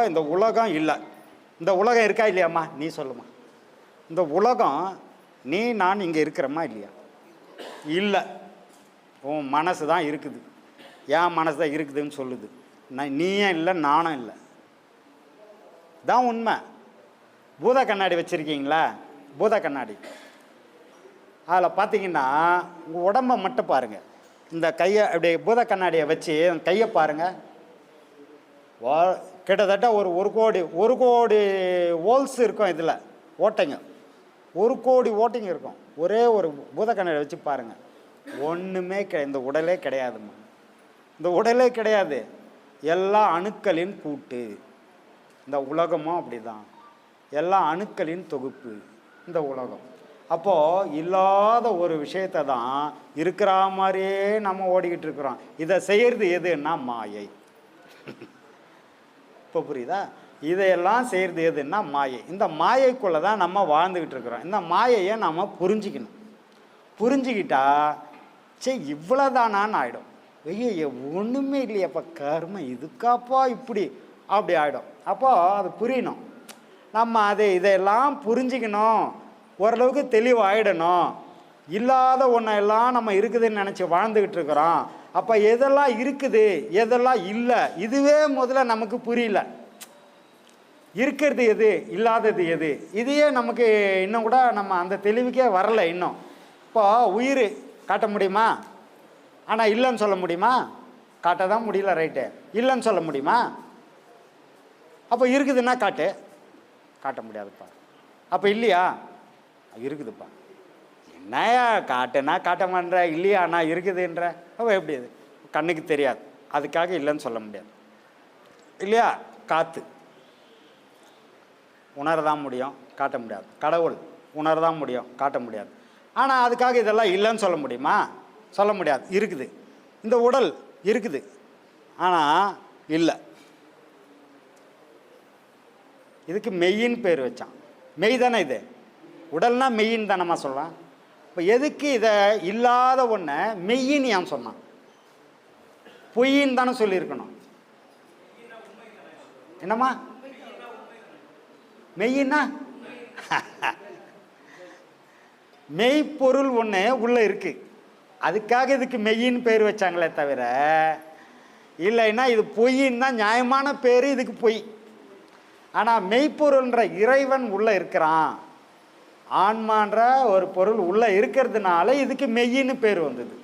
இந்த உலகம் இல்லை. இந்த உலகம் இருக்கா இல்லையாம்மா? நீ சொல்லுமா. இந்த உலகம் நீ நான் இங்கே இருக்கிறோமா இல்லையா? இல்லை. உன் மனசு தான் இருக்குது. என் மனசு தான் இருக்குதுன்னு சொல்லுது. நான் நீயும் இல்லை நானும் இல்லை. தான் உண்மை. பூத கண்ணாடி வச்சுருக்கீங்களா? பூத கண்ணாடி. அதில் பார்த்தீங்கன்னா உங்கள் உடம்பை மட்டும் பாருங்கள் இந்த கையை அப்படியே பூத கண்ணாடியை வச்சு கையை பாருங்கள் வா கிட்டத்தட்ட ஒரு ஒரு கோடி ஒரு கோடி ஹோல்ஸ் இருக்கும் இதில் ஓட்டைங்க. ஒரு கோடி ஓட்டைங்க இருக்கும். ஒரே ஒரு பூத வச்சு பாருங்கள் ஒன்றுமே கிடை இந்த உடலே கிடையாதும்மா. இந்த உடலே கிடையாது. எல்லா அணுக்களின் கூட்டு. இந்த உலகமும் அப்படிதான். எல்லா அணுக்களின் தொகுப்பு. இந்த உலகம். அப்போது இல்லாத ஒரு விஷயத்தை தான் இருக்கிற மாதிரியே நம்ம ஓடிக்கிட்டு இருக்கிறோம். இதை செய்கிறது எதுன்னா மாயை. இப்போ புரியுதா? இதையெல்லாம் செய்கிறது எதுன்னா மாயை. இந்த மாயைக்குள்ளே தான் நம்ம வாழ்ந்துக்கிட்டு இருக்கிறோம். இந்த மாயையை நம்ம புரிஞ்சிக்கணும். புரிஞ்சுக்கிட்டா சே இவ்வளோதானான்னு ஆகிடும் ஐயோ ஒன்றுமே இல்லையப்பா கர்ம இதுக்காப்பா இப்படி? அப்படி ஆகிடும் அப்போது அது புரியணும். நம்ம அதை இதையெல்லாம் புரிஞ்சிக்கணும். ஓரளவுக்கு தெளிவாயிடணும். இல்லாத ஒன்றெல்லாம் நம்ம இருக்குதுன்னு நினச்சி வாழ்ந்துக்கிட்டு இருக்கிறோம். அப்போ எதெல்லாம் இருக்குது எதெல்லாம் இல்லை இதுவே முதல்ல நமக்கு புரியல. இருக்கிறது எது இல்லாதது எது? இதையே நமக்கு இன்னும் கூட நம்ம அந்த தெளிவுக்கே வரல இன்னும். இப்போ உயிர் காட்ட முடியுமா? ஆனால் இல்லைன்னு சொல்ல முடியுமா? காட்ட தான் முடியல ரைட்டு இல்லைன்னு சொல்ல முடியுமா? அப்போ இருக்குதுன்னா காட்டு. காட்ட முடியாதுப்பா. அப்போ இல்லையா? இருக்குதுப்பா என்னையா காட்டுனா காட்ட மாட்டேன்ற இல்லையாண்ணா இருக்குதுன்ற. அப்போ எப்படி அது? கண்ணுக்கு தெரியாது. அதுக்காக இல்லைன்னு சொல்ல முடியாது. இல்லையா? காற்று உணரதான் முடியும் காட்ட முடியாது. கடவுள் உணரதான் முடியும் காட்ட முடியாது. ஆனால் அதுக்காக இதெல்லாம் இல்லைன்னு சொல்ல முடியுமா? சொல்ல முடியாது. இருக்குது. இந்த உடல் இருக்குது. ஆனால் இல்லை. இதுக்கு மெய்யின்னு பேர் வச்சான். மெய் தானே இது? உடல்னா மெய்யின்னு தானம்மா சொல்கிறான் இப்போ எதுக்கு இதை இல்லாத ஒன்றை மெய்யின்னு ஏன் சொன்னான்? பொய்யின்னு தானே சொல்லியிருக்கணும். என்னம்மா? மெய்யின்னா? மெய்ப்பொருள் ஒன்று உள்ளே இருக்குது அதுக்காக இதுக்கு மெய்யின்னு பேர் வச்சாங்களே தவிர இல்லைன்னா இது பொய்ன்னு தான் நியாயமான பேர் இதுக்கு பொய். ஆனால் மெய்ப்பொருள்ன்ற இறைவன் உள்ளே இருக்கிறான். ஆன்மான்ற ஒரு பொருள் உள்ளே இருக்கிறதுனால இதுக்கு மெய்யின்னு பேர் வந்தது.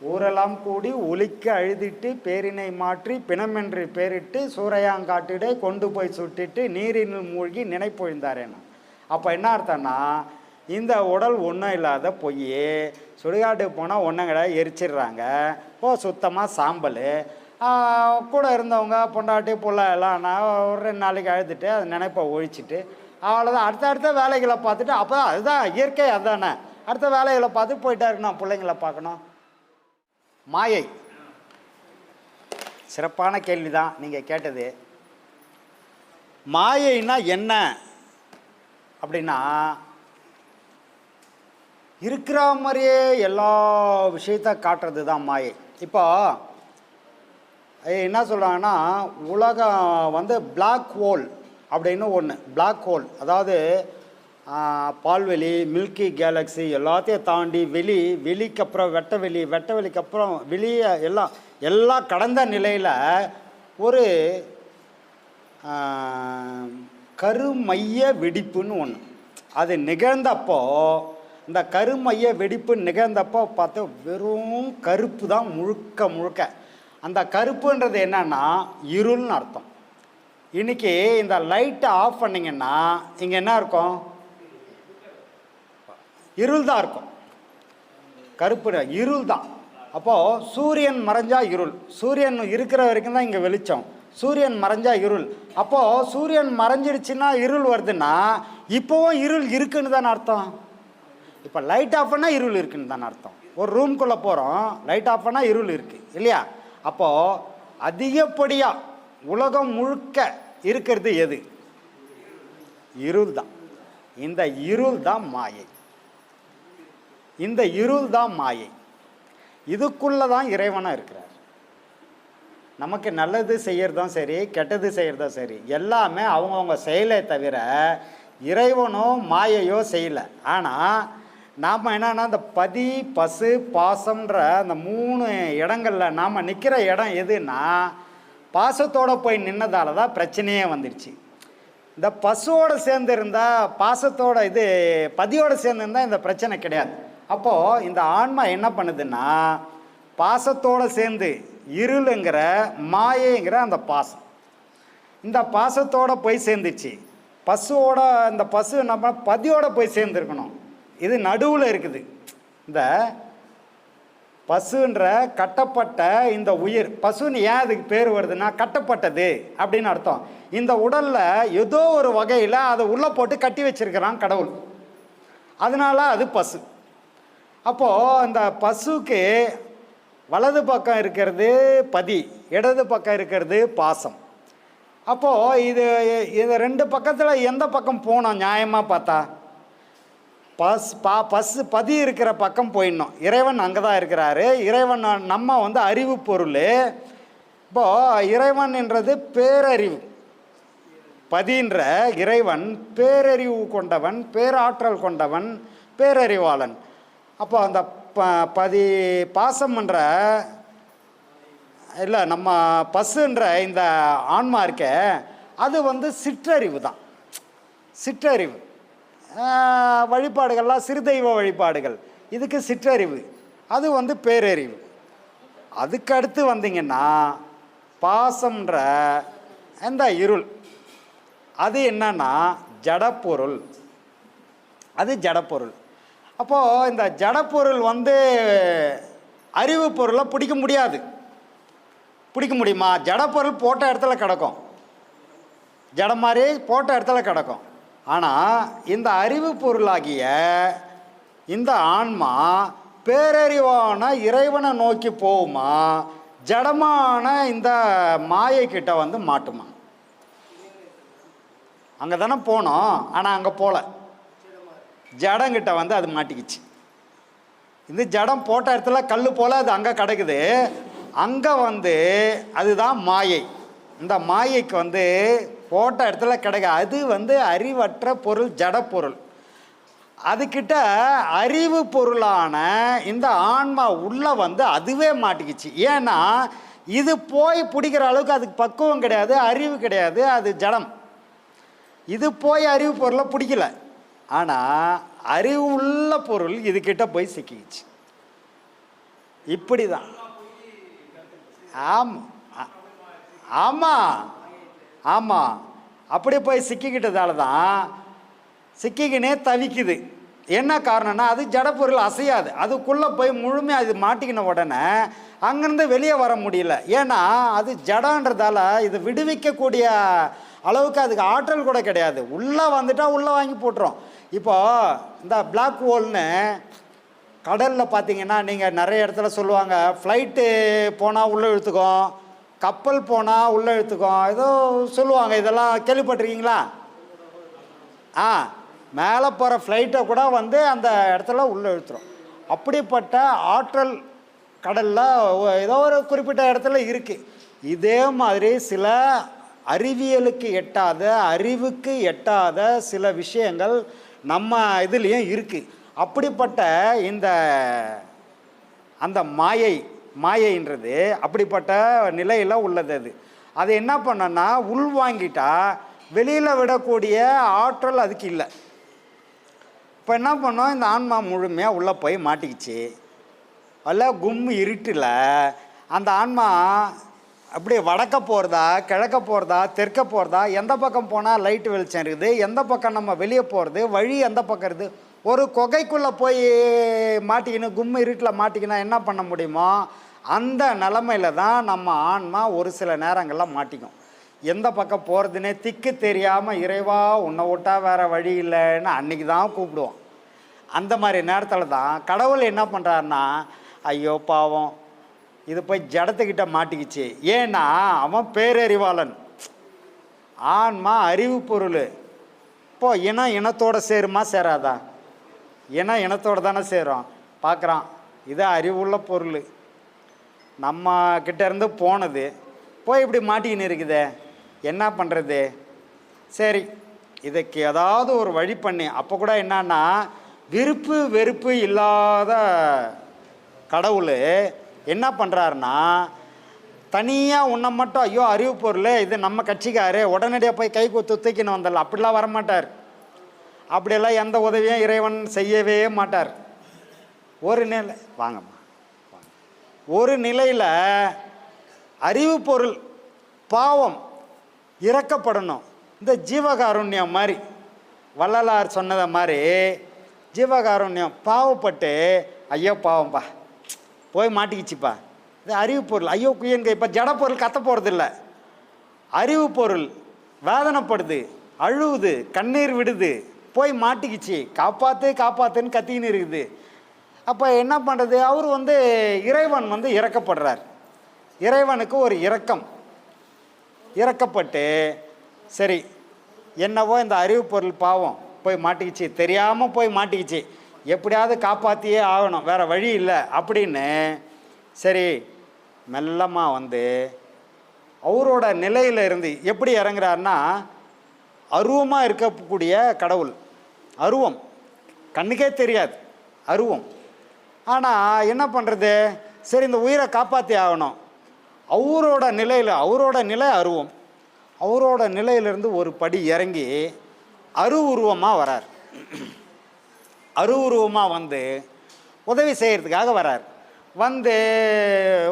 ஊரெல்லாம் கூடி ஒலிக்க அழுதிட்டு பேரினை மாற்றி பிணமென்று பேரிட்டு சூறையாங்காட்டிடை கொண்டு போய் சுட்டிட்டு நீரினில் மூழ்கி நினைப்பொழிந்தாரேனா அப்போ என்ன அர்த்தம்னா இந்த உடல் ஒன்றும் இல்லாத பொய் சுடுகாட்டுக்கு போனால் ஒன்றும் கிடையாது எரிச்சிடுறாங்க ஓ சுத்தமாக சாம்பல் கூட இருந்தவங்க பொண்டாட்டி புள்ள எல்லாம் நான் ஒரு ரெண்டு நாளைக்கு அழுதுட்டு அதை நினைப்பை ஒழிச்சிட்டு அவ்வளோதான் அடுத்த அடுத்த வேலைகளை பார்த்துட்டு அப்போ அதுதான் இயற்கை அதானே. அடுத்த வேலைகளை பார்த்து போயிட்டா இருக்கணும். பிள்ளைங்களை பார்க்கணும். மாயை. சிறப்பான கேள்வி தான் நீங்கள் கேட்டது. மாயைன்னா என்ன? அப்படின்னா இருக்கிற மாதிரியே எல்லா விஷயத்த காட்டுறது தான் மாயை. இப்போ என்ன சொல்கிறாங்கன்னா உலகம் வந்து பிளாக் ஹோல் அப்படின்னு ஒன்று பிளாக் ஹோல் அதாவது பால்வெளி மில்கி கேலக்ஸி எல்லாத்தையும் தாண்டி வெளி வெளிக்கு அப்புறம் வெட்ட வெளி வெட்ட வெளிக்கு அப்புறம் வெளியே எல்லாம் எல்லாம் கடந்த நிலையில் ஒரு கருமைய வெடிப்புன்னு ஒன்று அது நிகழ்ந்தப்போ இந்த கருமைய வெடிப்பு நிகழ்ந்தப்போ பார்த்தா வெறும் கருப்பு தான் முழுக்க முழுக்க. அந்த கருப்புன்றது என்னன்னா இருள்னு அர்த்தம். இன்னைக்கு இந்த லைட்டை ஆஃப் பண்ணிங்கன்னா இங்கே என்ன இருக்கும்? இருள் தான் இருக்கும். கருப்பு இருள் தான் அப்போது சூரியன் மறைஞ்சா இருள். சூரியன் இருக்கிற வரைக்கும் தான் இங்கே வெளிச்சம். சூரியன் மறைஞ்சா இருள். அப்போது சூரியன் மறைஞ்சிடுச்சுன்னா இருள் வருதுன்னா இப்போவும் இருள் இருக்குன்னு தானே அர்த்தம். இப்போ லைட் ஆஃப் பண்ணால் இருள் இருக்குன்னு தானே அர்த்தம். ஒரு ரூம்குள்ளே போகிறோம் லைட் ஆஃப் பண்ணால் இருள் இருக்குது இல்லையா? அப்போது அதிகப்படியாக உலகம் முழுக்க இருக்கிறது எது? இருள் தான் இந்த இருள் தான் மாயை. இந்த இருள் தான் மாயை. இதுக்குள்ளே தான் இறைவனாக இருக்கிறார். நமக்கு நல்லது செய்கிறதும் சரி கெட்டது செய்கிறதும் சரி எல்லாமே அவங்கவுங்க செயலை தவிர இறைவனோ மாயையோ செய்யலை. ஆனால் நாம் என்னென்னா இந்த பதி பசு பாசம்ன்ற அந்த மூணு இடங்களில் நாம் நிற்கிற இடம் எதுன்னா பாசத்தோடு போய் நின்னதால தான் பிரச்சனையே வந்துடுச்சு இந்த பசுவோடு சேர்ந்து இருந்தால் பாசத்தோட இது பதியோடு சேர்ந்துருந்தால் இந்த பிரச்சனை கிடையாது. அப்போது இந்த ஆன்மா என்ன பண்ணுதுன்னா பாசத்தோடு சேர்ந்து இருளுங்கிற மாயைங்கிற அந்த பாசம். இந்த பாசத்தோடு போய் சேர்ந்துச்சு. பசுவோட இந்த பசு நம்ம பதியோடு போய் சேர்ந்துருக்கணும். இது நடுவில் இருக்குது. இந்த பசுன்ற கட்டப்பட்ட இந்த உயிர் பசுன்னு ஏன் அதுக்கு பேர் வருதுன்னா கட்டப்பட்டது அப்படின்னு அர்த்தம். இந்த உடலில் ஏதோ ஒரு வகையில் அதை உள்ளே போட்டு கட்டி வச்சிருக்கிறான் கடவுள். அதனால அது பசு. அப்போது இந்த பசுக்கு வலது பக்கம் இருக்கிறது பதி இடது பக்கம் இருக்கிறது பாசம். அப்போது இது இது ரெண்டு பக்கத்தில் எந்த பக்கம் போனோம் நியாயமாக பார்த்தா? பஸ் பா பஸ்ஸு பதி இருக்கிற பக்கம் போயிடணும். இறைவன் அங்கே தான் இருக்கிறாரு. இறைவன் நம்ம வந்து அறிவு பொருள். இப்போது இறைவன்ன்றது பேரறிவு. பதின்ற இறைவன் பேரறிவு கொண்டவன் பேராற்றல் கொண்டவன் பேரறிவாளன். அப்போ அந்த ப பதி பாசம்ன்ற இல்லை நம்ம பஸ்ஸுன்ற இந்த ஆன்மா இருக்க அது வந்து சிற்றறிவு தான் சிற்றறிவு. வழிபாடுகள்லாம் சிறுதெய்வ வழிபாடுகள். இதுக்கு சிற்றறிவு. அது வந்து பேரறிவு. அதுக்கு அடுத்து வந்தீங்கன்னா பாசம்ன்ற இந்த இருள். அது என்னன்னா ஜடப்பொருள். அது ஜடப்பொருள். அப்போது இந்த ஜடப்பொருள் வந்து அறிவு பொருளை பிடிக்க முடியாது. பிடிக்க முடியுமா? ஜடப்பொருள் போட்ட இடத்துல கிடக்கும். ஜடம் மாதிரி போட்ட இடத்துல கிடக்கும். ஆனால் இந்த அறிவு பொருளாகிய இந்த ஆன்மா பேரறிவான இறைவனை நோக்கி போகுமா ஜடமான இந்த மாயை வந்து மாட்டுமா? அங்கே தானே போனோம் ஆனால் அங்கே போகல ஜடங்கிட்ட வந்து அது மாட்டிக்கிச்சு. இந்த ஜடம் போட்ட இடத்துல கல் போல் அது அங்கே கிடக்குது. அங்கே வந்து அதுதான் மாயை. இந்த மாயைக்கு வந்து போட்ட இடத்துல கிடைக்க அது வந்து அறிவற்ற பொருள் ஜட பொருள். அதுக்கிட்ட அறிவு பொருளான இந்த ஆன்மா உள்ளே வந்து அதுவே மாட்டிக்கிச்சு. ஏன்னா இது போய் பிடிக்கிற அளவுக்கு அதுக்கு பக்குவம் கிடையாது அறிவு கிடையாது அது ஜடம். இது போய் அறிவு பொருளை பிடிக்கல. ஆனால் அறிவு உள்ள பொருள் இதுக்கிட்ட போய் சிக்கிச்சு இப்படி தான் ஆமாம் ஆமாம் ஆமாம் அப்படி போய் சிக்கிக்கிட்டதால தான் சிக்கிக்கினே தவிக்குது. என்ன காரணம்னா அது ஜடப்பொருள் அசையாது. அதுக்குள்ளே போய் முழுமையாக அது மாட்டிக்கின உடனே அங்கேருந்து வெளியே வர முடியல. ஏன்னா அது ஜடன்றதால இது விடுவிக்கக்கூடிய அளவுக்கு அதுக்கு ஆற்றல் கூட கிடையாது. உள்ளே வந்துட்டால் உள்ளே வாங்கி போட்டுரும். இப்போது இந்த பிளாக் ஹோல்னு கடலில் பார்த்தீங்கன்னா நீங்கள் நிறைய இடத்துல சொல்லுவாங்க ஃப்ளைட்டு போனால் உள்ளே இழுத்துக்கும். கப்பல் போனால் உள்ளே இழுத்துக்கும் ஏதோ சொல்லுவாங்க இதெல்லாம் கேள்விப்பட்டிருக்கீங்களா? ஆ மேலே போகிற ஃப்ளைட்டை கூட வந்து அந்த இடத்துல உள்ளே இழுத்துரும். அப்படிப்பட்ட ஆற்றல் கடலில் ஏதோ ஒரு குறிப்பிட்ட இடத்துல இருக்குது இதே மாதிரி சில அறிவியலுக்கு எட்டாத அறிவுக்கு எட்டாத சில விஷயங்கள் நம்ம இதுலேயும் இருக்குது அப்படிப்பட்ட இந்த அந்த மாயை மாயைன்றது அப்படிப்பட்ட நிலையில் உள்ளது அது. அது என்ன பண்ணனா உள்வாங்கிட்டா வெளியில் விடக்கூடிய ஆற்றல் அதுக்கு இல்லை. இப்போ என்ன பண்ணோம் இந்த ஆன்மா முழுமையாக உள்ளே போய் மாட்டிக்கிச்சு. அல்ல கும் இருட்டில் அந்த ஆன்மா அப்படியே வடக்க போகிறதா கிழக்க போகிறதா தெற்க போகிறதா எந்த பக்கம் போனால் லைட்டு வெளிச்சம் இருக்குது எந்த பக்கம் நம்ம வெளியே போகிறது வழி எந்த பக்கம் இருக்குது ஒரு குகைக்குள்ளே போய் மாட்டிக்கின்னு கும் இருட்டில் மாட்டிக்கினா என்ன பண்ண முடியுமோ அந்த நிலமையில தான் நம்ம ஆன்மா ஒரு சில நேரங்களில் மாட்டிக்கும். எந்த பக்கம் போகிறதுனே திக்கு தெரியாமல் இறைவா உன்னை விட்டா வேறு வழி இல்லைன்னு அன்னைக்கு தான் கூப்பிடுவோம். அந்த மாதிரி நேரத்தில் தான் கடவுள் என்ன பண்ணுறாருன்னா ஐயோ பாவம் இது போய் ஜடத்துக்கிட்ட மாட்டிக்கிச்சு. ஏன்னா அவன் பேரறிவாளன். ஆன்மா அறிவு பொருள். இப்போ இனம் இனத்தோடு சேருமா சேராதா? இனம் இனத்தோட தானே சேரும். பார்க்குறான் இது அறிவுள்ள பொருள். நம்ம கிட்டேருந்து போனது. போய் இப்படி மாட்டிக்கின்னு இருக்குதே. என்ன பண்ணுறது சரி இதுக்கு ஏதாவது ஒரு வழி பண்ணி. அப்போ கூட என்னன்னா விருப்பு வெறுப்பு இல்லாத கடவுள் என்ன பண்ணுறாருன்னா தனியாக உன்னை மட்டும் ஐயோ அறிவு பொருள் இது நம்ம கட்சிக்காரு உடனடியாக போய் கை கொத்து தூக்கின்னு வந்தல அப்படிலாம் வரமாட்டார். அப்படியெல்லாம் எந்த உதவியும் இறைவன் செய்யவே மாட்டார். ஒரு நேரில் வாங்கம்மா. வாங்க. ஒரு நிலையில் அறிவு பொருள் பாவம் இறக்கப்படணும். இந்த ஜீவகாருண்யம் மாதிரி வள்ளலார் சொன்னதை மாதிரி ஜீவகாருண்யம் பாவப்பட்டு ஐயோ பாவம்பா போய் மாட்டிக்கிச்சுப்பா. இது அறிவு பொருள். ஐயோ குயன்கை இப்போ ஜட பொருள் கத்த போகிறதில்ல அறிவு பொருள் வேதனைப்படுது அழுவுது கண்ணீர் விடுது போய் மாட்டிக்கிச்சு. காப்பாற்று காப்பாற்றுன்னு கத்தின்னு இருக்குது. அப்போ என்ன பண்ணுறது அவர் வந்து இறைவன் வந்து இறக்கப்படுறார். இறைவனுக்கு ஒரு இரக்கம். இறக்கப்பட்டு சரி என்னவோ இந்த அறிவு பொருள் பாவம் போய் மாட்டிக்கிச்சு தெரியாமல் போய் மாட்டிக்கிச்சு. எப்படியாவது காப்பாற்றியே ஆகணும் வேறு வழி இல்லை அப்படின்னு சரி மெல்லமாக வந்து அவரோட நிலையில் இருந்து எப்படி இறங்குறாருன்னா அருவமாக இருக்கக்கூடிய கடவுள். அருவம். கண்ணுக்கே தெரியாது. அருவம். ஆனால் என்ன பண்ணுறது சரி இந்த உயிரை காப்பாற்றி ஆகணும். அவரோட நிலையில் அவரோட நிலை அருவம். அவரோட நிலையிலிருந்து ஒரு படி இறங்கி அரு உருவமாக வரார். அரு உருவமாக வந்து உதவி செய்கிறதுக்காக வரார். வந்து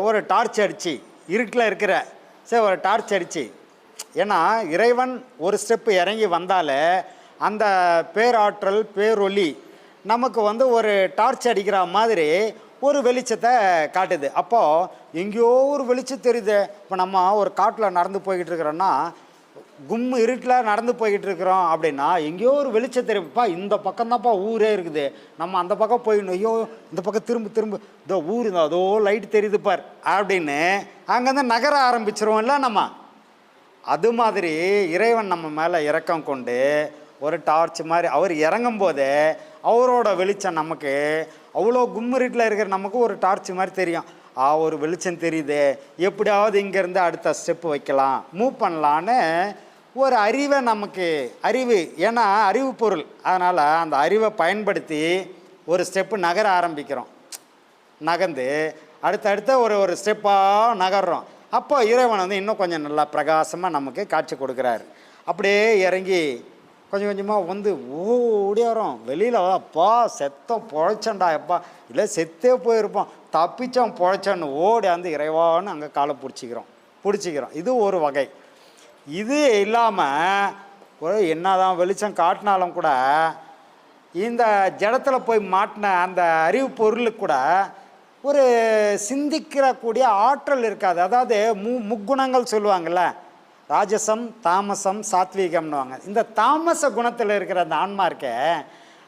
ஒரு டார்ச் அடித்து இருட்டில் இருக்கிற சரி ஒரு டார்ச் அடித்து ஏன்னா இறைவன் ஒரு ஸ்டெப்பு இறங்கி வந்தாலே அந்த பேராற்றல் பேரொலி நமக்கு வந்து ஒரு டார்ச் அடிக்கிற மாதிரி ஒரு வெளிச்சத்தை காட்டுது. அப்போது எங்கேயோ ஒரு வெளிச்சம் தெரியுது. இப்போ நம்ம ஒரு காட்டில் நடந்து போய்கிட்டு இருக்கிறோன்னா கும் இருட்டில் நடந்து போய்கிட்டு இருக்கிறோம் அப்படின்னா எங்கேயோ ஒரு வெளிச்சம் தெரியும்ப்பா இந்த பக்கம் தான்ப்பா ஊரே இருக்குது. நம்ம அந்த பக்கம் போயிடணும் ஐயோ இந்த பக்கம் திரும்ப திரும்ப. இதோ ஊர் இதோ அதோ லைட் தெரியுது பார் அப்படின்னு அங்கேருந்து நகர ஆரம்பிச்சிருவோம்ல நம்ம? அது மாதிரி இறைவன் நம்ம மேலே இறக்கம் கொண்டு ஒரு டார்ச் மாதிரி அவர் இறங்கும் போதே அவரோட வெளிச்சம் நமக்கு அவ்வளோ கும்மிருட்டில் இருக்கிற நமக்கு ஒரு டார்ச் மாதிரி தெரியும். ஆ ஒரு வெளிச்சம் தெரியுது. எப்படியாவது இங்கேருந்து அடுத்த ஸ்டெப்பு வைக்கலாம். மூவ் பண்ணலான்னு ஒரு அறிவை நமக்கு அறிவு. ஏன்னா அறிவு பொருள். அதனால் அந்த அறிவை பயன்படுத்தி ஒரு ஸ்டெப்பு நகர ஆரம்பிக்கிறோம். நகர்ந்து அடுத்தடுத்த ஒரு ஒரு ஸ்டெப்பாக நகர்றோம். அப்போ இறைவன் வந்து இன்னும் கொஞ்சம் நல்லா பிரகாசமாக நமக்கு காட்சி கொடுக்குறாரு. அப்படியே இறங்கி கொஞ்சம் கொஞ்சமாக வந்து ஓடியாரோம். வெளியில் அப்பா செத்தம் பொழைச்சண்டா எப்பா. இல்லை செத்தே போயிருப்போம் தப்பிச்சோம் பொழைச்சோன்னு ஓடி வந்து இறைவான்னு அங்கே காலை பிடிச்சிக்கிறோம். பிடிச்சிக்கிறோம். இது ஒரு வகை. இது இல்லாமல் ஒரு என்னதான் வெளிச்சம் காட்டினாலும் கூட இந்த ஜடத்தில் போய் மாட்டின அந்த அறிவு பொருளுக்கு கூட ஒரு சிந்திக்கிறக்கூடிய ஆற்றல் இருக்காது. அதாவது மு முக்குணங்கள் சொல்லுவாங்கள்ல ராஜசம் தாமசம் சாத்வீகம்னுவாங்க. இந்த தாமச குணத்தில் இருக்கிற அந்த ஆன்மா இருக்க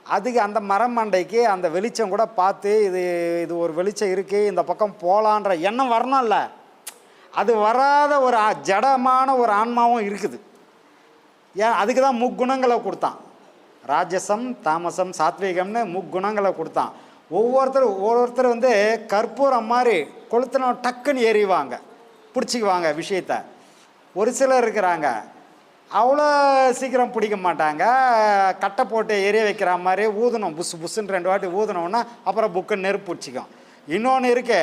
அதுக்கு அந்த மரமண்டைக்கு அந்த வெளிச்சம் கூட பார்த்து இது இது ஒரு வெளிச்சம் இருக்குது இந்த பக்கம் போகலான்ற எண்ணம் வரணும்ல. அது வராத ஒரு ஜடமான ஒரு ஆன்மாவும் இருக்குது. ஏன்? அதுக்கு தான் முக்குணங்களை கொடுத்தான். ராஜசம் தாமசம் சாத்வீகம்னு முக்குணங்களை கொடுத்தான். ஒவ்வொருத்தர் ஒவ்வொருத்தர் வந்து கற்பூரம் மாதிரி கொளுத்தின டக்குன்னு எறிவாங்க பிடிச்சிக்குவாங்க விஷயத்த. ஒரு சிலர் இருக்கிறாங்க. அவ்வளோ சீக்கிரம் பிடிக்க மாட்டாங்க. கட்டை போட்டு எரிய வைக்கிற மாதிரி ஊதணும். புசு புசுன்னு ரெண்டு வாட்டி ஊதணும்னா அப்புறம் புக்கு நெருப்பு பிடிச்சிக்கும் இன்னொன்று இருக்கே.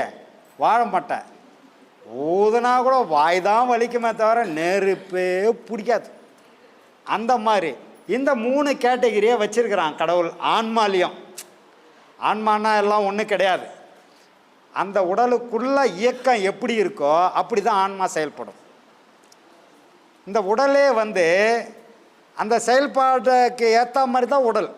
வாழைமட்டை ஊதுனா கூட வாய் தான் வலிக்குமே தவிர நெருப்பே பிடிக்காது. அந்த மாதிரி. இந்த மூணு கேட்டகிரியை வச்சுருக்கிறான் கடவுள். ஆன்மாலியம். ஆன்மானா எல்லாம் ஒன்றும் கிடையாது. அந்த உடலுக்குள்ள இயக்கம் எப்படி இருக்கோ அப்படி தான் ஆன்மா செயல்படும். இந்த உடலே வந்து அந்த செயல்பாட்டுக்கு ஏற்ற மாதிரி தான் உடல்.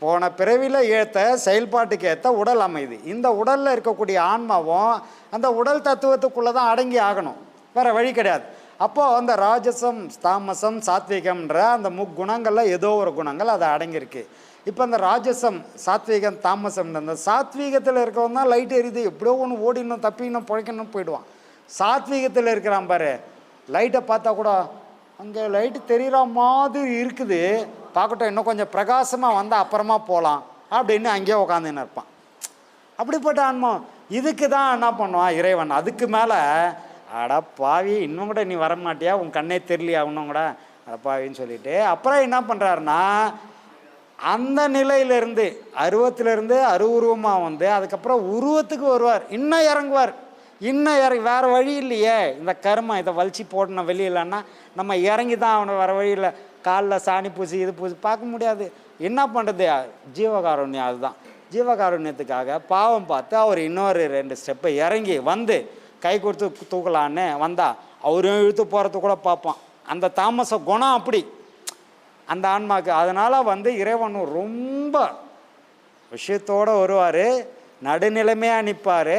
போன பிறவியில் ஏற்ற செயல்பாட்டுக்கு ஏற்ற உடல் அமையுது இந்த உடலில் இருக்கக்கூடிய ஆன்மாவும் அந்த உடல் தத்துவத்துக்குள்ளே தான் அடங்கி ஆகணும். வேறு வழி கிடையாது. அப்போது அந்த ராஜசம் தாமசம் சாத்விகம்ன்ற அந்த முக்குணங்களில் ஏதோ ஒரு குணங்கள் அது அடங்கியிருக்கு. இப்போ அந்த ராஜசம் சாத்விகம் தாமசம் அந்த சாத்வீகத்தில் இருக்கிறவன் தான் லைட் எரியுது. எப்படியோ ஒன்று ஓடிடணும் தப்பிக்கணும் பிழைக்கணும் போயிடுவான். சாத்வீகத்தில் இருக்கிறான் பாரு. லைட்டை பார்த்தா கூட அங்கே லைட்டு தெரிகிற மாதிரி இருக்குது. பார்க்கட்டும் இன்னும் கொஞ்சம் பிரகாசமாக வந்தால் அப்புறமா போகலாம் அப்படின்னு அங்கேயே உட்காந்துன்னு இருப்பான். அப்படிப்பட்ட ஆன்மா இதுக்கு தான் என்ன பண்ணுவான் இறைவன்? அதுக்கு மேலே அடா பாவி இன்னும் கூட நீ வர மாட்டியா உன் கண்ணே தெரியலையா இன்னும் கூட? அடப்பாவின்னு சொல்லிட்டு அப்புறம் என்ன பண்ணுறாருன்னா அந்த நிலையிலேருந்து அருவத்திலிருந்து அருவுருவமாக வந்து அதுக்கப்புறம் உருவத்துக்கு வருவார். இன்னும் இறங்குவார். இன்னும் இறங்கி வேறு வழி இல்லையே. இந்த கருமை இதை வலிச்சு போடணும் வெளியிலன்னா நம்ம இறங்கி தான் அவனை வர வழியில் காலில் சாணி பூசி இது பூசி பார்க்க முடியாது. என்ன பண்ணுறது ஜீவகாருண்யம் அதுதான். ஜீவகாருண்யத்துக்காக பாவம் பார்த்து அவர் இன்னொரு ரெண்டு ஸ்டெப்பை இறங்கி வந்து கை கொடுத்து தூக்கலான்னு வந்தா அவரும் இழுத்து போகிறது கூட பார்ப்பான். அந்த தாமச குணம் அப்படி. அந்த ஆன்மாக்கு. அதனால் வந்து இறைவன் ரொம்ப விஷயத்தோடு வருவார். நடுநிலைமையாக நிற்பார்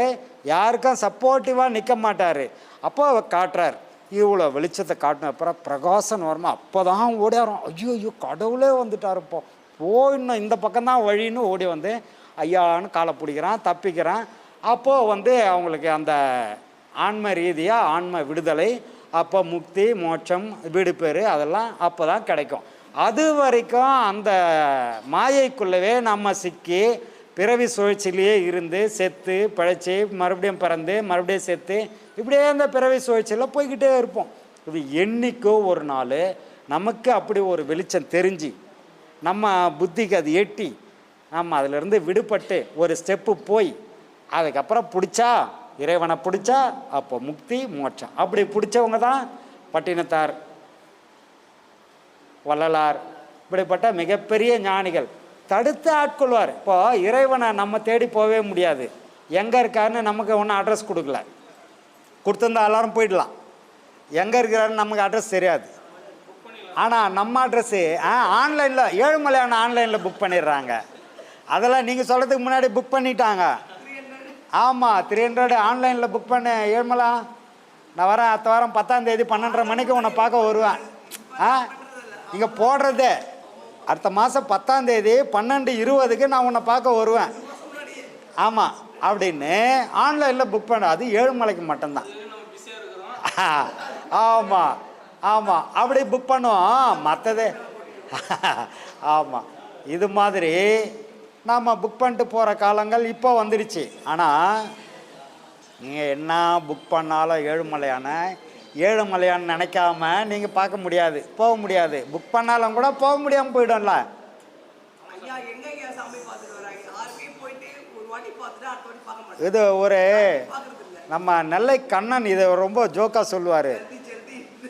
யாருக்கும் சப்போர்ட்டிவாக நிற்க மாட்டார். அப்போ அவர் காட்டுறார். இவ்வளோ வெளிச்சத்தை காட்டின அப்புறம் பிரகாசன் வர்மா? அப்போ தான் ஓடியாரோம். ஐயோ ஐயோ கடவுளே வந்துட்டார் இப்போ போயிடணும். இந்த பக்கம்தான் வழின்னு ஓடி வந்து ஐயான்னு காலை பிடிக்கிறான் தப்பிக்கிறான். அப்போது வந்து அவங்களுக்கு அந்த ஆன்ம ரீதியாக ஆன்ம விடுதலை அப்போ முக்தி மோட்சம் வீடு பேர் அதெல்லாம் அப்போ தான் கிடைக்கும். அது வரைக்கும் அந்த மாயைக்குள்ளவே நம்ம சிக்கி பிறவி சுழற்சியிலேயே இருந்து செத்து பிழைச்சி மறுபடியும் பிறந்து மறுபடியும் செத்து இப்படியே அந்த பிறவி சுழற்சியில் போய்கிட்டே இருப்போம். இது என்றைக்கோ ஒரு நாள் நமக்கு அப்படி ஒரு வெளிச்சம் தெரிஞ்சு நம்ம புத்திக்கு அது எட்டி நம்ம அதிலிருந்து விடுபட்டு ஒரு ஸ்டெப்பு போய் அதுக்கப்புறம் பிடிச்சா இறைவனை பிடிச்சா அப்போ முக்தி மோட்சம். அப்படி பிடிச்சவங்க தான் பட்டினத்தார் வள்ளலார். இப்படிப்பட்ட மிகப்பெரிய ஞானிகள். தடுத்து ஆட்கொள்வார். இப்போது இறைவனை நம்ம தேடி போகவே முடியாது. எங்கே இருக்காருன்னு நமக்கு ஒன்றும் அட்ரஸ் கொடுக்கல. கொடுத்துருந்தா எல்லாரும் போயிடலாம். எங்கே இருக்கிறாருன்னு நமக்கு அட்ரஸ் தெரியாது. ஆனால் நம்ம அட்ரஸ்ஸு ஆ ஆன்லைனில் ஏழுமலையான ஆன்லைனில் புக் பண்ணிடுறாங்க. அதெல்லாம் நீங்கள் சொல்கிறதுக்கு முன்னாடி புக் பண்ணிட்டாங்க. ஆமாம் த்ரீ ஹண்ட்ரட் ஆன்லைனில் புக் பண்ண ஏழுமலா. நான் வரேன் அடுத்த வாரம் பத்தாம் தேதி பன்னெண்டரை மணிக்கு உன்னை பார்க்க வருவேன். ஆ இங்கே போடுறதே. அடுத்த மாதம் பத்தாம் தேதி பன்னெண்டு இருபதுக்கு நான் உன்னை பார்க்க வருவேன். ஆமாம் அப்படின்னு ஆன்லைனில் புக் பண்ண அது ஏழுமலைக்கு மட்டும்தான். ஆமாம் ஆமாம் அப்படி புக் பண்ணுவோம். மற்றது ஆமாம் இது மாதிரி நாம் புக் பண்ணிட்டு போகிற காலங்கள் இப்போ வந்துடுச்சு ஆனால் நீங்கள் என்ன புக் பண்ணாலும் ஏழுமலையான ஏழுமலையான்னு நினைக்காம நீங்கள் பார்க்க முடியாது போக முடியாது. புக் பண்ணாலும் கூட போக முடியாமல் போயிடும்ல. இது ஒரு நம்ம நெல்லை கண்ணன் இதை ரொம்ப ஜோக்காக சொல்லுவார்.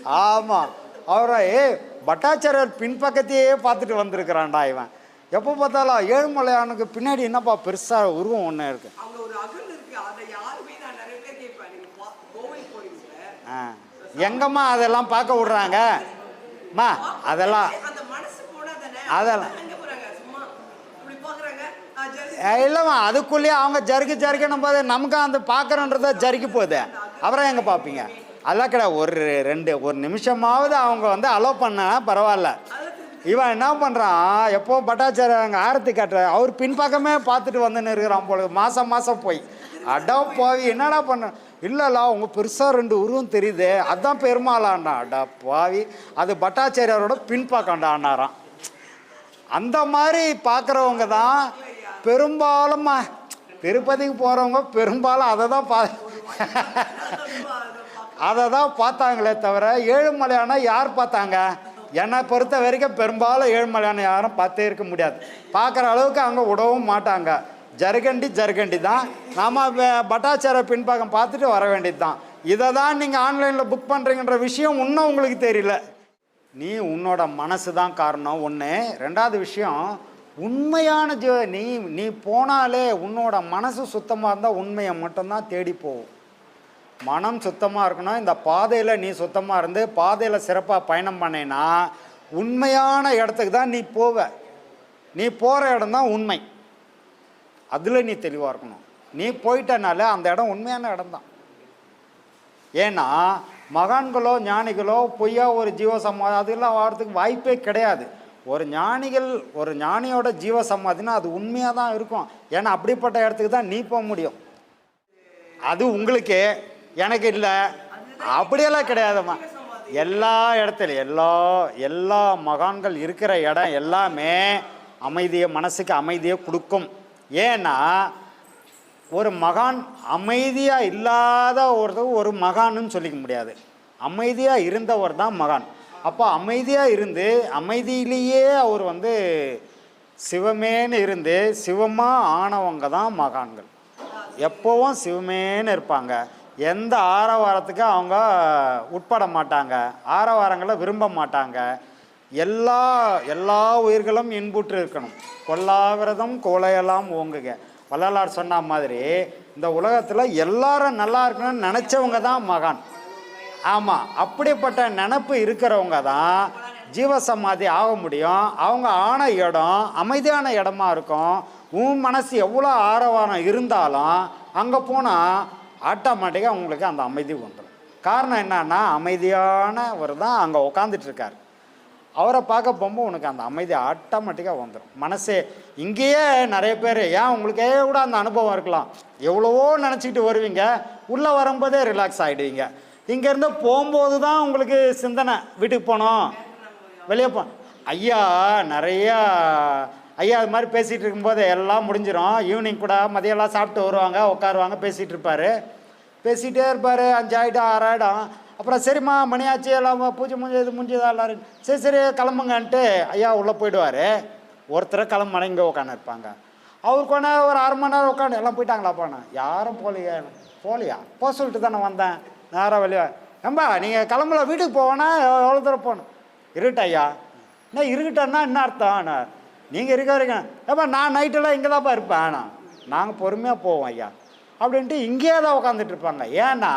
ஆமாம் அவரை ஏ பட்டாச்சாரியர் பின்பக்கத்தையே பார்த்துட்டு வந்திருக்கிறான்டா இவன். எப்போ பார்த்தாலும் ஏழுமலையானுக்கு பின்னாடி என்னப்பா பெருசாக உருவம் ஒன்று இருக்கு. அங்க ஒரு அகல் இருக்கு. அதை யாருமே நான் நிறைய பேர் கேட்பேன். நீங்க பா- கோவில் போறீங்க. ஆ. எங்கம்மா அதெல்லாம் பார்க்க விடுறாங்க? அம்மா அதெல்லாம் அதெல்லாம். இல்லைம்மா அதுக்குள்ளேயே அவங்க ஜருகு ஜருகுன்னும் போது நமக்கு அந்த பார்க்குறோன்றத ஜருகி போகுது. அப்புறம் எங்கே பார்ப்பீங்க? அதெல்லாம் கிடையாது. ஒரு ரெண்டு ஒரு நிமிஷமாவது அவங்க வந்து அலோவ் பண்ணா பரவாயில்ல. இவன் என்ன பண்ணுறான் எப்போ பட்டாச்சாரிய அங்கே ஆரத்தி காட்டுற அவர் பின்பக்கமே பார்த்துட்டு வந்துன்னு இருக்கிறான் போல. மாதம் மாதம் போய். அடா பாவி என்னடா பண்ண? இல்லைல்ல அவங்க பெருசாக ரெண்டு உருவம் தெரியுது அதான் பெருமாளாண்டா அடா பாவி. அது பட்டாச்சாரியாரோட பின்பக்கம்டான்னாராம் அந்த மாதிரி பார்க்குறவங்க தான் பெரும்பாலும் திருப்பதிக்கு போகிறவங்க பெரும்பாலும் அதை தான் பா அதை தான் பார்த்தாங்களே தவிர ஏழுமலையானா யார் பார்த்தாங்க? என்னை பொறுத்த வரைக்கும் பெரும்பாலும் ஏழுமலையான யாரும் பார்த்தே இருக்க முடியாது. பார்க்குற அளவுக்கு அங்கே விடவும் மாட்டாங்க. ஜருகண்டி ஜருகண்டி தான். நாம் பட்டாச்சார பின்பக்கம் பார்த்துட்டு வர வேண்டியது தான் இதை தான் நீங்கள் ஆன்லைனில் புக் பண்ணுறீங்கன்ற விஷயம் இன்னும் உங்களுக்கு தெரியல. நீ உன்னோட மனசு தான் காரணம் ஒன்று ரெண்டாவது விஷயம் உண்மையான ஜ நீ நீ போனாலே உன்னோட மனசு சுத்தமாக இருந்தால் உண்மையை மட்டும்தான் தேடி போகும். மனம் சுத்தமாக இருக்கணும். இந்த பாதையில் நீ சுத்தமாக இருந்து பாதையில் சிறப்பாக பயணம் பண்ணேன்னா உண்மையான இடத்துக்கு தான் நீ போவ. நீ போகிற இடம் தான் உண்மை. அதில் நீ தெளிவாக இருக்கணும். நீ போயிட்டனால அந்த இடம் உண்மையான இடம் தான் ஏன்னா மகான்களோ ஞானிகளோ பொய்யா ஒரு ஜீவ சமாதி அதெல்லாம் வர்றதுக்கு வாய்ப்பே கிடையாது. ஒரு ஞானிகள் ஒரு ஞானியோட ஜீவசமாதினா அது உண்மையாக தான் இருக்கும். ஏன்னா அப்படிப்பட்ட இடத்துக்கு தான் நீ போக முடியும். அது உங்களுக்கு எனக்கு இல்லை. அப்படியெல்லாம் கிடையாதும்மா. எல்லா இடத்துலையும் எல்லா எல்லா மகான்கள் இருக்கிற இடம் எல்லாமே அமைதியை மனசுக்கு அமைதியை கொடுக்கும். ஏன்னா ஒரு மகான் அமைதியாக இல்லாத ஒருத்தர் ஒரு மகான்னு சொல்லிக்க முடியாது. அமைதியாக இருந்தவர் தான் மகான். அப்போ அமைதியாக இருந்து அமைதியிலேயே அவர் வந்து சிவமேன்னு இருந்து சிவமாக ஆனவங்க தான் மகான்கள். எப்போவும் சிவமேன்னு இருப்பாங்க. எந்த ஆரவாரத்துக்கு அவங்க உட்பட மாட்டாங்க. ஆரவாரங்களை விரும்ப மாட்டாங்க. எல்லா எல்லா உயிர்களும் இன்புற்று இருக்கணும். கொல்லாவிரதம் கோலையெல்லாம் ஓங்குங்க வள்ளலார் சொன்ன மாதிரி இந்த உலகத்தில் எல்லாரும் நல்லா இருக்கணும்னு நினச்சவங்க தான் மகான். ஆமாம் அப்படிப்பட்ட நினப்பு இருக்கிறவங்க தான் ஜீவசமாதி ஆக முடியும். அவங்க ஆன இடம் அமைதியான இடமா இருக்கும். உன் மனசு எவ்வளோ ஆரவாரம் இருந்தாலும் அங்கே போனால் ஆட்டோமேட்டிக்காக உங்களுக்கு அந்த அமைதி வந்துடும் காரணம் என்னன்னா அமைதியானவர் தான் அங்கே உட்காந்துட்ருக்கார் அவரை பார்க்க போகும்போது உனக்கு அந்த அமைதி ஆட்டோமேட்டிக்காக வந்துடும் மனசே இங்கேயே நிறைய பேர் ஏன் உங்களுக்கே கூட அந்த அனுபவம் இருக்கலாம். எவ்வளவோ நினச்சிக்கிட்டு வருவீங்க உள்ளே வரும்போதே ரிலாக்ஸ் ஆகிடுவீங்க இங்கேருந்து போகும்போது தான் உங்களுக்கு சிந்தனை வீட்டுக்கு போகணும் வெளியே போ ஐயா நிறையா ஐயா அது மாதிரி பேசிகிட்டு இருக்கும்போது எல்லாம் முடிஞ்சிடும் ஈவினிங் கூட மதியம்லாம் சாப்பிட்டு வருவாங்க உட்காருவாங்க பேசிகிட்டு இருப்பார். பேசிகிட்டே இருப்பார் அஞ்சாயிடும் ஆறாயிடும். அப்புறம் சரிம்மா மணியாச்சு எல்லாம் பூஜை முடிஞ்சு இது முடிஞ்சதா எல்லாரும் சரி சரி கிளம்புங்கன்ட்டு ஐயா உள்ளே போயிடுவார். ஒருத்தரை கிளம்ப இங்கே உட்காந்துருப்பாங்க அவர் கொண்டா ஒரு அரை மணி நேரம் உட்காந்து எல்லாம் போயிட்டாங்களாப்பாண்ணா யாரும் போகலையா. போகலையா? போக சொல்லிட்டு தானே வந்தேன். நேராக வெளியே. ஏம்பா நீங்கள் கிளம்பல வீட்டுக்கு போவேன்னா எவ்வளோ தூரம் போகணும்? இருட்டு ஐயா? என்ன இருக்கட்டன்னா என்ன அர்த்தம்? நீங்கள் இருக்க வரைக்கும். ஏப்பா நான் நைட்டெல்லாம் இங்கே தான்ப்பா இருப்பேன். ஆனால் நாங்கள் பொறுமையாக போவோம் ஐயா. அப்படின்ட்டு இங்கேயே தான் உட்காந்துட்டு இருப்பாங்க. ஏன்னா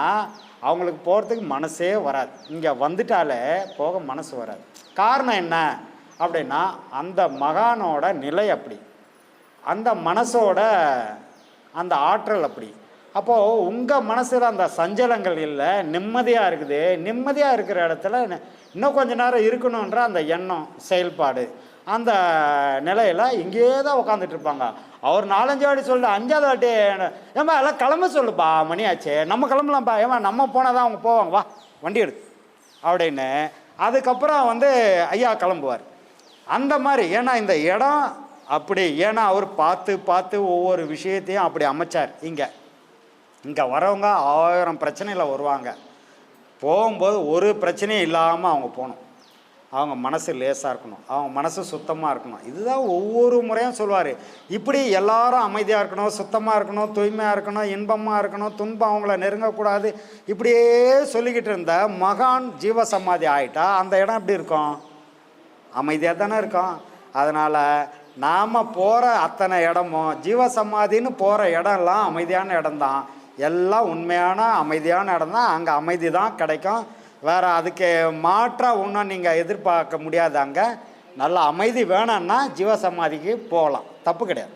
அவங்களுக்கு போகிறதுக்கு மனசே வராது. இங்கே வந்துட்டாலே போக மனசு வராது. காரணம் என்ன? அப்படின்னா அந்த மகானோட நிலை அப்படி. அந்த மனசோட அந்த ஆற்றல் அப்படி. அப்போது உங்கள் மனசில் அந்த சஞ்சலங்கள் இல்லை நிம்மதியாக இருக்குது. நிம்மதியாக இருக்கிற இடத்துல இன்னும் கொஞ்ச நேரம் இருக்கணுன்ற அந்த எண்ணம் செயல்பாடு. அந்த நிலையில் இங்கேயே தான் உட்காந்துட்டு இருப்பாங்க அவர் நாலஞ்சு வாட்டி சொல்லு அஞ்சாவது வாட்டி ஏம்பா எல்லாம் கிளம்ப சொல்லுப்பா மணியாச்சே. நம்ம கிளம்பலாம்ப்பா. ஏமா நம்ம போனால் தான் அவங்க போவாங்க. வா வண்டி எடு. அப்படின்னு. அதுக்கப்புறம் வந்து ஐயா கிளம்புவார். அந்த மாதிரி ஏன்னா இந்த இடம் அப்படி ஏன்னா அவர் பார்த்து பார்த்து ஒவ்வொரு விஷயத்தையும் அப்படி அமைச்சார் இங்கே. இங்கே வரவங்க ஆயிரம் பிரச்சனையில் வருவாங்க. போகும்போது ஒரு பிரச்சனையும் இல்லாமல் அவங்க போகணும். அவங்க மனசு லேசாக இருக்கணும். அவங்க மனசு சுத்தமாக இருக்கணும். இதுதான் ஒவ்வொரு முறையும் சொல்லுவார் இப்படி எல்லாரும் அமைதியாக இருக்கணும் சுத்தமாக இருக்கணும் தூய்மையாக இருக்கணும் இன்பமாக இருக்கணும் துன்பம் அவங்கள நெருங்கக்கூடாது. இப்படியே சொல்லிக்கிட்டு இருந்த மகான் ஜீவசமாதி ஆகிட்டா அந்த இடம் எப்படி இருக்கும்? அமைதியாக தானே இருக்கும். அதனால் நாம் போகிற அத்தனை இடமும் ஜீவசமாதின்னு போகிற இடம்லாம் அமைதியான இடம்தான். எல்லாம் உண்மையான அமைதியான இடம் தான் அங்கே அமைதி தான் கிடைக்கும். வேறு அதுக்கு மாற்றாக ஒன்றும் நீங்கள் எதிர்பார்க்க முடியாது அங்கே. நல்ல அமைதி வேணான்னா ஜீவசமாதிக்கு போகலாம். தப்பு கிடையாது.